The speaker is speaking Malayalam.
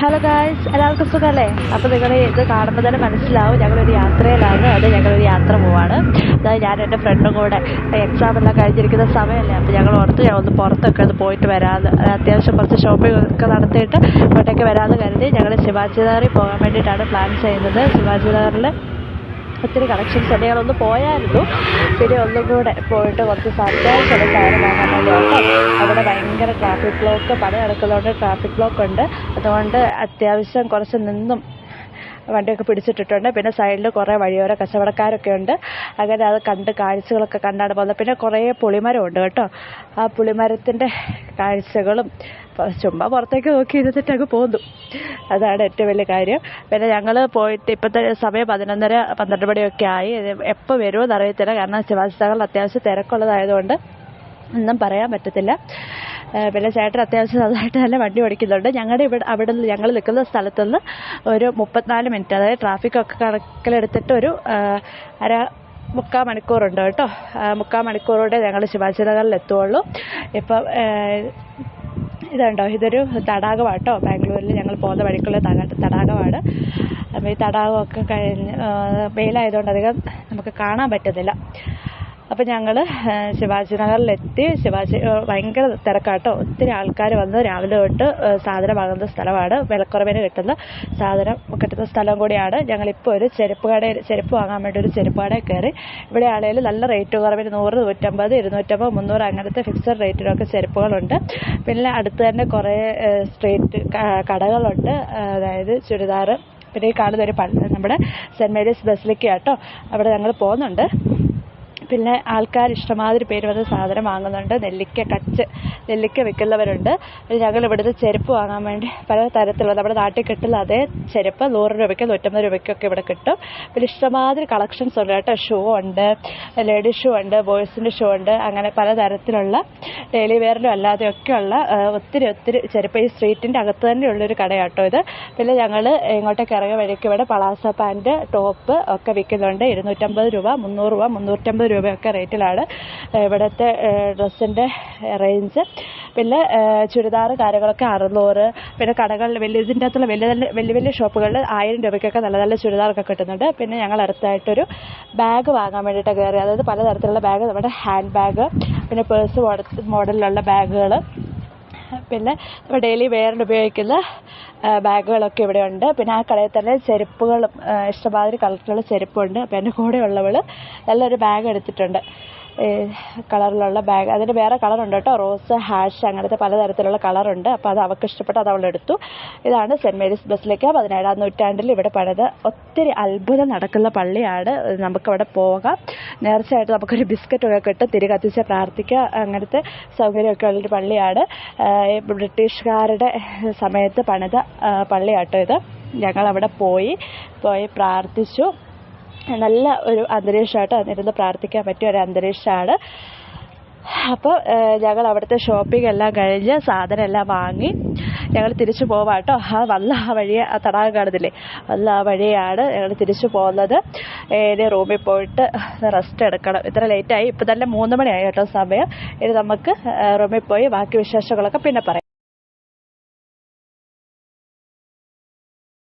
ഹലോ ഗായ്സ് എല്ലാവർക്കും സുഖമല്ലേ അപ്പോൾ നിങ്ങൾ ഇത് കാണുമ്പോൾ തന്നെ മനസ്സിലാവും ഞങ്ങളൊരു യാത്രയിലാണ്. അത് ഞങ്ങളൊരു യാത്ര പോവാണ്. അതായത് ഞാൻ എന്റെ ഫ്രണ്ടും കൂടെ എക്സാം എല്ലാം കഴിഞ്ഞിരിക്കുന്ന സമയമല്ലേ അപ്പോൾ ഞങ്ങൾ ഓർത്ത് ഒന്ന് പുറത്തൊക്കെ ഒന്ന് പോയിട്ട് വരാമെന്ന് അത് അത്യാവശ്യം കുറച്ച് ഷോപ്പിംഗ് ഒക്കെ നടത്തിയിട്ട് ഇങ്ങോട്ടേക്ക് വരാമെന്ന് കരുതി ഞങ്ങൾ ശിവാജി നഗറിൽ പോകാൻ വേണ്ടിയിട്ടാണ് പ്ലാൻ ചെയ്യുന്നത്. ശിവാജി നഗറിൽ ഒത്തിരി കളക്ഷൻസ് ഉണ്ട് ഞങ്ങളൊന്ന് പോയായിരുന്നു. പിന്നെ ഒന്നും കൂടെ പോയിട്ട് കുറച്ച് അത്യാവശ്യമുള്ള സാധനം വാങ്ങാൻ വേണ്ടിയിട്ട് അവിടെ ഭയങ്കര ട്രാഫിക് ബ്ലോക്ക് പണി നടക്കുന്നതുകൊണ്ട് ട്രാഫിക് ബ്ലോക്ക് ഉണ്ട്. അതുകൊണ്ട് അത്യാവശ്യം കുറച്ച് നിന്നും വണ്ടിയൊക്കെ പിടിച്ചിട്ടിട്ടുണ്ട്. പിന്നെ സൈഡിൽ കുറേ വഴിയോര കച്ചവടക്കാരൊക്കെ ഉണ്ട്. അങ്ങനെ അത് കണ്ട് കാഴ്ചകളൊക്കെ കണ്ടാണ് പോകുന്നത്. പിന്നെ കുറേ പുളിമരമുണ്ട് കേട്ടോ. ആ പുളിമരത്തിന്റെ കാഴ്ചകളും ചുമ്മാ പുറത്തേക്ക് നോക്കി ഇരുന്നിട്ട് അങ്ങ് പോന്നു. അതാണ് ഏറ്റവും വലിയ കാര്യം. പിന്നെ ഞങ്ങൾ പോയിട്ട് ഇപ്പോഴത്തെ സമയം പതിനൊന്നര പന്ത്രണ്ട് മണിയൊക്കെ ആയി. എപ്പോൾ വരുമെന്ന് അറിയത്തില്ല. കാരണം നഗറിൽ അത്യാവശ്യം തിരക്കുള്ളതായതുകൊണ്ട് ഒന്നും പറയാൻ പറ്റത്തില്ല. പിന്നെ ചേട്ടൻ അത്യാവശ്യം നന്നായിട്ട് നല്ല വണ്ടി ഓടിക്കുന്നുണ്ട്. ഞങ്ങളുടെ ഇവിടെ അവിടെ നിന്ന് ഞങ്ങൾ നിൽക്കുന്ന സ്ഥലത്തു നിന്ന് ഒരു മുപ്പത്തിനാല് മിനിറ്റ് അതായത് ട്രാഫിക്കൊക്കെ കണക്കിലെടുത്തിട്ട് ഒരു അര മുക്കാൽ മണിക്കൂറുണ്ട് കേട്ടോ. മുക്കാൽ മണിക്കൂറോടെ ഞങ്ങൾ ശിവാജി നഗറിൽ എത്തുകയുള്ളൂ ഇപ്പം ഇതുണ്ടോ? ഇതൊരു തടാകമാണ് കേട്ടോ ബാംഗ്ലൂരിൽ ഞങ്ങൾ പോകുന്ന വഴിക്കുള്ള തടാ തടാകമാണ്. അപ്പോൾ ഈ തടാകമൊക്കെ കഴിഞ്ഞ് വെയിലായതുകൊണ്ട് അധികം നമുക്ക് കാണാൻ പറ്റുന്നില്ല. അപ്പോൾ ഞങ്ങൾ ശിവാജി നഗറിലെത്തി. ശിവാജി ഭയങ്കര തിരക്കാട്ടോ. ഒത്തിരി ആൾക്കാർ വന്ന്. രാവിലെ തൊട്ട് സാധനം വാങ്ങുന്ന സ്ഥലമാണ്. വിലക്കുറവിന് കിട്ടുന്ന സാധനം കിട്ടുന്ന സ്ഥലം കൂടിയാണ്. ഞങ്ങളിപ്പോൾ ഒരു ചെരുപ്പ് കടയിൽ ചെരുപ്പ് വാങ്ങാൻ വേണ്ടി ഒരു ചെരുപ്പ് കടയിൽ കയറി. ഇവിടെ ആണെങ്കിൽ നല്ല റേറ്റ് കുറവിന് നൂറ് നൂറ്റമ്പത് ഇരുന്നൂറ്റമ്പത് മുന്നൂറ് അങ്ങനത്തെ ഫിക്സഡ് റേറ്റിലൊക്കെ ചെരുപ്പുകളുണ്ട്. പിന്നെ അടുത്ത് തന്നെ കുറേ സ്ട്രീറ്റ് കടകളുണ്ട്. അതായത് ചുരിദാർ പിന്നെ ഈ കാണുന്ന ഒരു പള്ളി നമ്മുടെ സെന്റ് മേരീസ് ബസിലിക്ക കേട്ടോ അവിടെ ഞങ്ങൾ പോകുന്നുണ്ട്. പിന്നെ ആൾക്കാർ ഇഷ്ടമാതിരി പേര് വന്ന് സാധനം വാങ്ങുന്നുണ്ട്. നെല്ലിക്ക കച്ച് നെല്ലിക്ക വിൽക്കുന്നവരുണ്ട്. ഞങ്ങൾ ഇവിടുത്തെ ചെരുപ്പ് വാങ്ങാൻ വേണ്ടി പല തരത്തിലുള്ള നമ്മുടെ നാട്ടിൽ കിട്ടുന്ന അതേ ചെരുപ്പ് നൂറ് രൂപയ്ക്ക് നൂറ്റമ്പത് രൂപയ്ക്കൊക്കെ ഇവിടെ കിട്ടും. പിന്നെ ഇഷ്ടമാതിരി കളക്ഷൻസ് ഉണ്ട് കേട്ടോ. ഷൂ ഉണ്ട് ലേഡീസ് ഷൂ ഉണ്ട് ബോയ്സിന്റെ ഷൂ ഉണ്ട് അങ്ങനെ പല തരത്തിലുള്ള ഡെയിലി വെയറിലും അല്ലാതെയൊക്കെയുള്ള ഒത്തിരി ഒത്തിരി ചെരുപ്പ് ഈ സ്ട്രീറ്റിന്റെ അകത്ത് തന്നെയുള്ളൊരു കടയാട്ടോ ഇത്. പിന്നെ ഞങ്ങൾ ഇങ്ങോട്ടേക്ക് ഇറങ്ങിയ വഴിക്ക് ഇവിടെ പളാസ പാന്റ് ടോപ്പ് ഒക്കെ വിൽക്കുന്നുണ്ട്. ഇരുന്നൂറ്റമ്പത് രൂപ മുന്നൂറ് രൂപ മുന്നൂറ്റമ്പത് രൂപയൊക്കെ റേറ്റിലാണ്. ഇവിടുത്തെ ഡ്രസ്സിന്റെ റേഞ്ച് പിന്നെ ചുരിദാർ കാര്യങ്ങളൊക്കെ അറുന്നൂറ്. പിന്നെ കടകളിൽ വലിയ ഇതിന്റെ അകത്തുള്ള വലിയ നല്ല വലിയ വലിയ ഷോപ്പുകളിൽ ആയിരം രൂപയ്ക്കൊക്കെ നല്ല നല്ല ചുരിദാറൊക്കെ കിട്ടുന്നുണ്ട്. പിന്നെ ഞങ്ങൾ അടുത്തായിട്ടൊരു ബാഗ് വാങ്ങാൻ വേണ്ടിയിട്ട് കയറി. അതായത് പലതരത്തിലുള്ള ബാഗ് നമ്മുടെ ഹാൻഡ് ബാഗ് പിന്നെ പേഴ്സ് മോഡലിലുള്ള ബാഗുകൾ പിന്നെ ഡെയിലി വെയറിന് ഉപയോഗിക്കുന്ന ബാഗുകളൊക്കെ ഇവിടെ ഉണ്ട് പിന്നെ ആ കടയിൽ തന്നെ ചെരുപ്പുകളും ഇഷ്ടംമാതിരി കളറിലുള്ള ചെരുപ്പുണ്ട്. അപ്പോൾ എന്റെ കൂടെ ഉള്ളവൾ നല്ലൊരു ബാഗ് എടുത്തിട്ടുണ്ട്. കളറിലുള്ള ബാഗ് അതിന് വേറെ കളറുണ്ട് കേട്ടോ. റോസ് ഹാഷ് അങ്ങനത്തെ പലതരത്തിലുള്ള കളറുണ്ട്. അപ്പോൾ അത് അവൾക്ക് ഇഷ്ടപ്പെട്ട് അത് അവൾ എടുത്തു. ഇതാണ് സെന്റ് മേരീസ് ബസിലേക്ക് പതിനേഴാം നൂറ്റാണ്ടിൽ ഇവിടെ പണിത്. ഒത്തിരി അത്ഭുതം നടക്കുന്ന പള്ളിയാണ്. നമുക്കവിടെ പോകാം. നേർച്ചയായിട്ട് നമുക്കൊരു ബിസ്ക്കറ്റൊക്കെ കിട്ടും. തിരി കത്തിച്ച് പ്രാർത്ഥിക്കുക അങ്ങനത്തെ സൗകര്യമൊക്കെ ഉള്ളൊരു പള്ളിയാണ്. ബ്രിട്ടീഷുകാരുടെ സമയത്ത് പണിത പള്ളിയാട്ടോ ഇത്. ഞങ്ങളവിടെ പോയി പോയി പ്രാർത്ഥിച്ചു. നല്ല ഒരു അന്തരീക്ഷമായിട്ട് ഇരുന്ന് പ്രാർത്ഥിക്കാൻ പറ്റിയ ഒരു അന്തരീക്ഷമാണ്. അപ്പോൾ ഞങ്ങൾ അവിടുത്തെ ഷോപ്പിംഗ് എല്ലാം കഴിഞ്ഞ് സാധനം എല്ലാം വാങ്ങി. ഞങ്ങൾ തിരിച്ചു പോവാട്ടോ ആ വന്ന ആ വഴിയെ ആ തടാകം കാണുന്നില്ലേ? വന്ന ആ വഴിയാണ് ഞങ്ങൾ തിരിച്ചു പോകുന്നത്. ഇനി റൂമിൽ പോയിട്ട് റെസ്റ്റ് എടുക്കണം. ഇത്ര ലേറ്റായി ഇപ്പം തന്നെ മൂന്ന് മണിയായി കേട്ടോ സമയം. ഇനി നമുക്ക് റൂമിൽ പോയി ബാക്കി വിശേഷങ്ങളൊക്കെ പിന്നെ പറയാം.